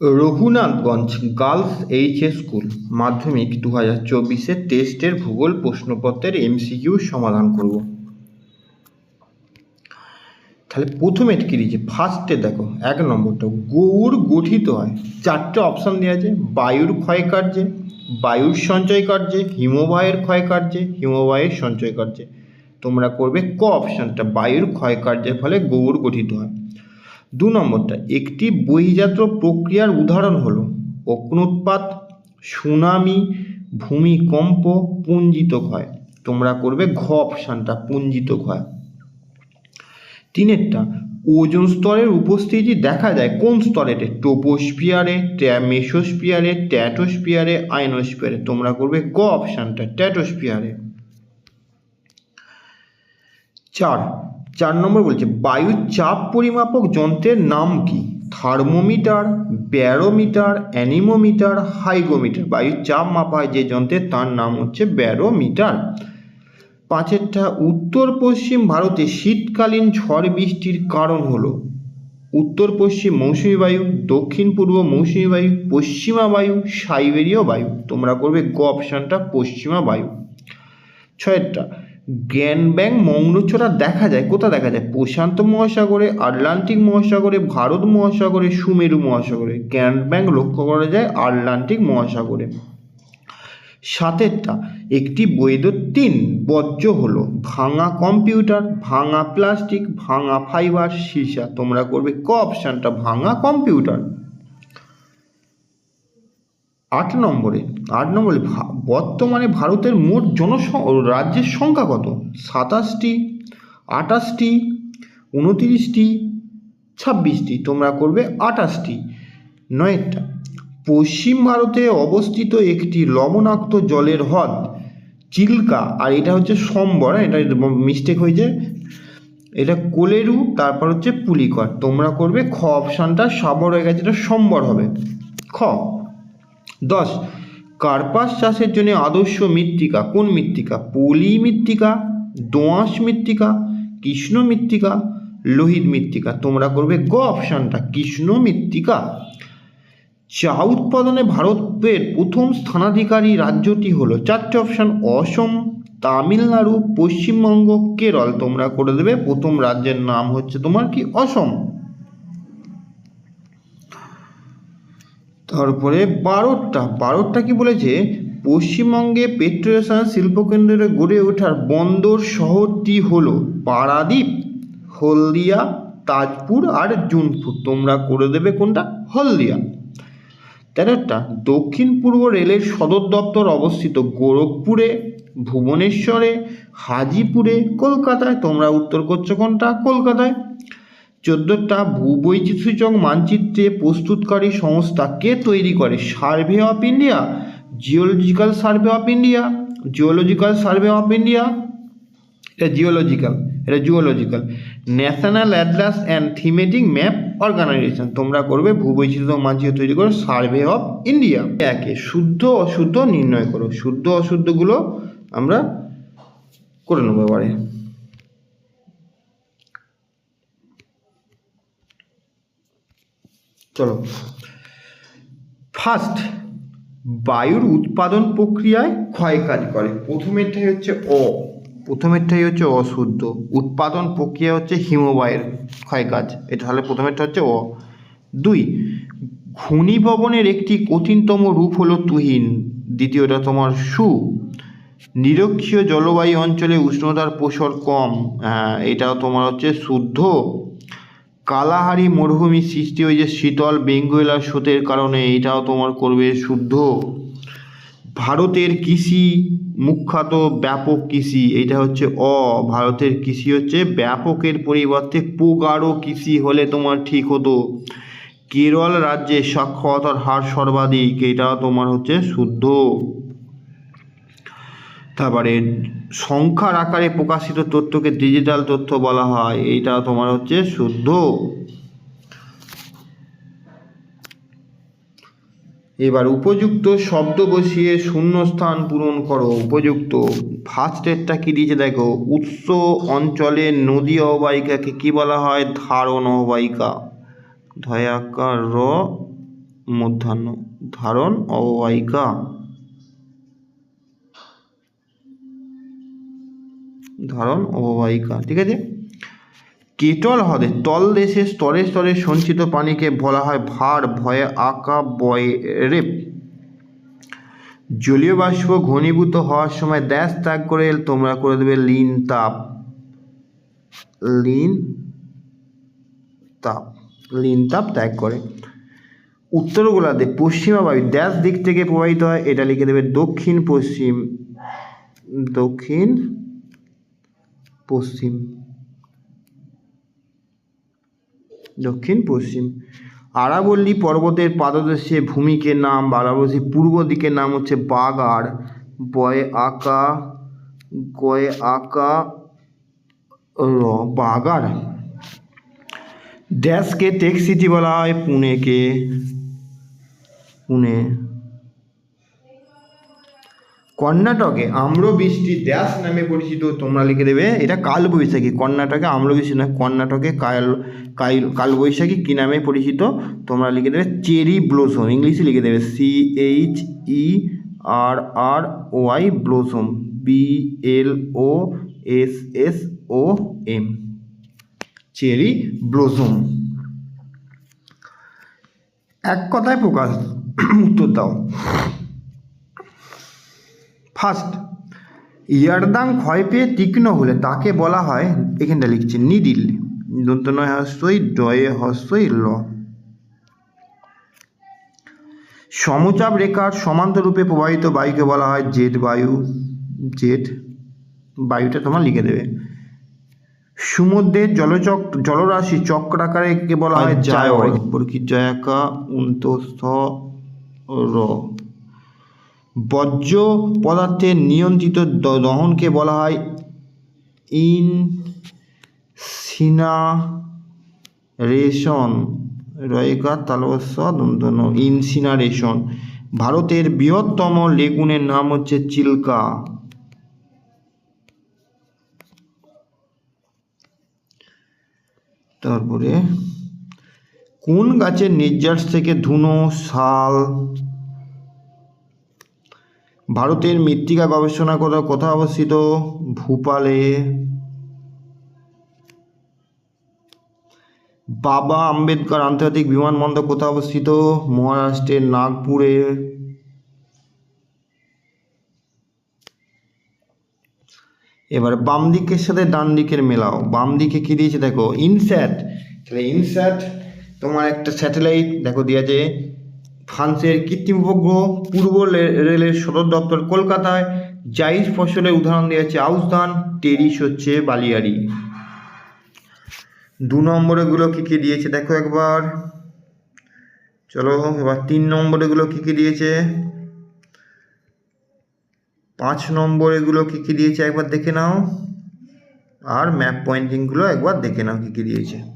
Raghunathganj girls HS school মাধ্যমিক দু হাজার চব্বিশের টেস্টের ভূগোল প্রশ্নপত্রের এমসিকিউ সমাধান করব। তাহলে প্রথমে কি দিয়েছে? ফার্স্টে দেখো, এক নম্বরটা গৌড় গঠিত হয়। চারটে অপশান দেওয়া আছে, বায়ুর ক্ষয় কার্যে, বায়ুর সঞ্চয় কার্যে, হিমবাহের ক্ষয় কার্যে, হিমবাহের সঞ্চয় কার্যে। তোমরা করবে ক অপশানটা বায়ুর ক্ষয় কার্যের ফলে গৌড় গঠিত হয়। দু নম্বরটা, একটি বহিজাত প্রক্রিয়ার উদাহরণ হলো অগ্নুৎপাত, সুনামি, ভূমিকম্প পুঞ্জিত ক্ষয় তোমরা করবে ঘ অপশানটা পুঞ্জিত ক্ষয় তিনেরটা, ওজন স্তরের উপস্থিতি দেখা যায় কোন স্তরে টোপোস্পিয়ারে মেসোস্পিয়ারে ট্যাটোস্পিয়ারে আইনোস্পিয়ারে তোমরা করবে গ অপশানটা ট্যাটোস্পিয়ারে চার চার নম্বর বলছে বায়ুর চাপ পরিমাপক যন্ত্রের নাম কি? থার্মোমিটার, ব্যারোমিটার, অ্যানিমোমিটার হাইগোমিটার বায়ুর চাপ মাপা হয় যে যন্ত্রের, তার নাম হচ্ছে ব্যারোমিটার। পাঁচেরটা, উত্তর পশ্চিম ভারতে শীতকালীন ঝড় বৃষ্টির কারণ হলো, উত্তর পশ্চিম মৌসুমী বায়ু, দক্ষিণ পূর্ব মৌসুমী বায়ু, পশ্চিমা বায়ু, সাইবেরীয় বায়ু। তোমরা করবে গ অপশানটা পশ্চিমা বায়ু। ছয়েরটা জ্ঞানব্যাং মৌনচরা দেখা যায়। কোথা দেখা যায়? প্রশান্ত মহাসাগরে, আটলান্টিক মহাসাগরে, ভারত মহাসাগরে, সুমেরু মহাসাগরে। জ্ঞানব্যাং লক্ষ্য করা যায় আটলান্টিক মহাসাগরে। সাতেরটা, একটি বৈদ্যুতিন বর্জ্য হলো ভাঙা কম্পিউটার, ভাঙা প্লাস্টিক, ভাঙা ফাইবার, সীসা। তোমরা করবে ক অপশানটা? ভাঙা কম্পিউটার। আট নম্বরে আট নম্বরে বর্তমানে ভারতের মোট জনস রাজ্যের সংখ্যা কত? সাতাশটি আটাশটি উনতিরিশটি ছাব্বিশটি তোমরা করবে আটাশটি। নয়টা পশ্চিম ভারতে অবস্থিত একটি লবণাক্ত জলের হ্রদ চিল্কা আর এটা হচ্ছে সম্বর হ্যাঁ, এটা মিস্টেক হয়েছে। এটা কোলেরু তারপর হচ্ছে পুলিকর তোমরা করবে খ অপশানটা সাবর হয়ে গেছে এটা সম্বর হবে। খ দশ, কার্পাস চাষের জন্য আদর্শ মৃত্তিকা, কোন মৃত্তিকা? পলি মৃত্তিকা, দোঁয়াশ মৃত্তিকা, কৃষ্ণ মৃত্তিকা, লোহিত মৃত্তিকা। তোমরা করবে গ অপশানটা কৃষ্ণ মৃত্তিকা। চা উৎপাদনে ভারতের প্রথম স্থানাধিকারী রাজ্যটি হলো, চারটে অপশান অসম, তামিলনাড়ু, পশ্চিমবঙ্গ, কেরল। তোমরা করে দেবে, প্রথম রাজ্যের নাম হচ্ছে তোমার কি? অসম। তারপরে বারোটা। বারোটা কি বলেছে? পশ্চিমবঙ্গে পেট্রোলেশন শিল্পকেন্দ্রে গড়ে ওঠার বন্দর শহরটি হলো পারাদ্বীপ, হলদিয়া, তাজপুর আর জুনপুর। তোমরা করে দেবে কোনটা? হলদিয়া। তেরোটা। দক্ষিণ পূর্ব রেলের সদর দপ্তর অবস্থিত গোরখপুরে, ভুবনেশ্বরে, হাজিপুরে, কলকাতায়। তোমরা উত্তর করছ কোনটা? কলকাতায়। চোদ্দোটা ভূবৈচিত্র্যসূচক মানচিত্রে প্রস্তুতকারী সংস্থা কে তৈরি করে? Survey of India geological survey of India geological survey of India এটা জিওলজিক্যাল এটা geological national atlas and thematic map organisation তোমরা করবে ভূবৈচিত্র্য মানচিত্র তৈরি করো সার্ভে অফ ইন্ডিয়া একে, শুদ্ধ অশুদ্ধ নির্ণয় করো, শুদ্ধ অশুদ্ধগুলো আমরা করে নেব এবারে। চলো। ফার্স্ট বায়ুর উৎপাদন প্রক্রিয়ায় ক্ষয়কারী করে। প্রথমেরটাই হচ্ছে অ প্রথমেরটাই হচ্ছে অশুদ্ধ। উৎপাদন প্রক্রিয়া হচ্ছে হিমবাহের ক্ষয়কাজ। এটা হলে প্রথমেরটা হচ্ছে অ দুই ঘূর্ণিভবনের একটি কঠিনতম রূপ হলো তুহিন। দ্বিতীয়টা তোমার সু। নিরক্ষীয় জলবায়ু অঞ্চলে উষ্ণতার প্রসর কম। হ্যাঁ এটাও তোমার হচ্ছে শুদ্ধ। কালাহারি মরুভূমি সৃষ্টি হয়েছে শীতল বেঙ্গুয়েলার স্রোতের কারণে এটাও তোমার করবে শুদ্ধ। ভারতের কৃষি মুখ্যাত ব্যাপক কৃষি, এটা হচ্ছে অ। ভারতের কৃষি হচ্ছে ব্যাপকের পরিবর্তে প্রগাঢ় কৃষি হলে তোমার ঠিক হতো। কেরল রাজ্যে সাক্ষরতার হার সর্বাধিক, এটাও তোমার হচ্ছে শুদ্ধ। তারপরে সংখ্যার আকারে প্রকাশিত তথ্যকে ডিজিটাল তথ্য বলা হয়। এইটা তোমার হচ্ছে শুদ্ধ। এবার উপযুক্ত শব্দ বসিয়ে শূন্যস্থান পূরণ করো। উপযুক্ত। ফার্স্ট ফার্স্টেরটা কি দিয়েছে দেখো? উৎস অঞ্চলে নদী অববাহিকাকে কি বলা হয়? ধারণ অববাহিকা। ধয়াকার র মধ্যাহ্ন। ধারণ অববাহিকা। ধারণ অববাহিকা, ঠিক আছে? কেটল হ্রদে তলদেশে স্তরে স্তরে সঞ্চিত পানিকে বলা হয় ভার, ভয়ে আঁকা, বয়ে রেপ জলীয় বাষ্প ঘনীভূত হওয়ার সময় দ্যাশ ত্যাগ করে তোমরা করে দেবে লিন তাপ। লিন তাপ লিন তাপ ত্যাগ করে। উত্তর গোলার্ধে পশ্চিমা বায়ু ড্যাশ দিক থেকে প্রবাহিত হয়, এটা লিখে দেবে দক্ষিণ পশ্চিম, দক্ষিণ পশ্চিম। দক্ষিণ, পশ্চিম। আরাবল্লী পর্বতের পাদদেশে ভূমিকে নাম বা আরাবল্লী পূর্ব দিকের নাম হচ্ছে বাগার বয়ে আঁকা গয়ে আঁকা র বাগার ড্যাশকে টেক সিটি বলা হয়, পুনেকে। পুনে। কর্ণাটকে আম্রবৃষ্টি ড্যাশ নামে পরিচিত, তোমরা লিখে দেবে, এটা কালবৈশাখী। কর্ণাটকে আম্রবৃষ্টি না, কর্ণাটকে কাল কাল কালবৈশাখী কী নামে পরিচিত? তোমরা লিখে দেবে চেরি ব্লোসম, ইংলিশে লিখে দেবে C H E R R Y blossom B L O S S O M cherry blossom. এক কথায় প্রকাশ, উত্তর দাও। ফার্স্ট ইয়ারদাং ক্ষয় পেয়ে তীক্ষ্ণ হলে তাকে বলা হয় এখানটা লিখছি নিডিল দন্ত নয় হস্যই ডয়ে হস্যই ল। সমচাপ রেখার সমান্তর রূপে প্রবাহিত বায়ুকে বলা হয় জেট বায়ু। জেট বায়ুটা তোমার লিখে দেবে। সমুদ্রের জলচক জলরাশি চক্রাকারে কে বলা হয় জায়র। বর্গি জয়াকা উন্তস্থ র। বর্জ্য পদার্থের নিয়ন্ত্রিত দহনকে বলা হয় ইন সিনারেশন। রয়েকা তালস্য দন্তন। ইনসিনারেশন ভারতের বৃহত্তম লেগুনের নাম হচ্ছে চিল্কা। তারপরে কোন গাছের নির্যাস থেকে ধুনো, শাল ভারতের মৃত্তিকা গবেষণা করা কোথায় অবস্থিত? ভূপালে। বাবা আম্বেদকর আন্তর্জাতিক বিমানবন্দর কোথায় অবস্থিত? মহারাষ্ট্রের নাগপুরে। এবার বাম দিকের সাথে ডান দিকের মেলাও। বাম দিকে কি দিয়েছে? দেখো, ইনস্যাট। তাহলে ইনস্যাট তোমার একটা স্যাটেলাইট, দেখো দিয়েছে ফ্রান্সের কৃত্রিম উপগ্রহ পূর্ব রেলের সদর দপ্তর কলকাতায় জাইজ ফসলের উদাহরণ দিয়েছে আউশ ধান টেরিস হচ্ছে বালিয়াড়ি। দু নম্বরেগুলো কী কী দিয়েছে দেখো একবার। চলো, এবার তিন নম্বরেগুলো কী কী দিয়েছে? পাঁচ নম্বর এগুলো কী কী দিয়েছে একবার দেখে নাও। আর ম্যাপ পয়েন্টিংগুলো একবার দেখে নাও কী কী দিয়েছে।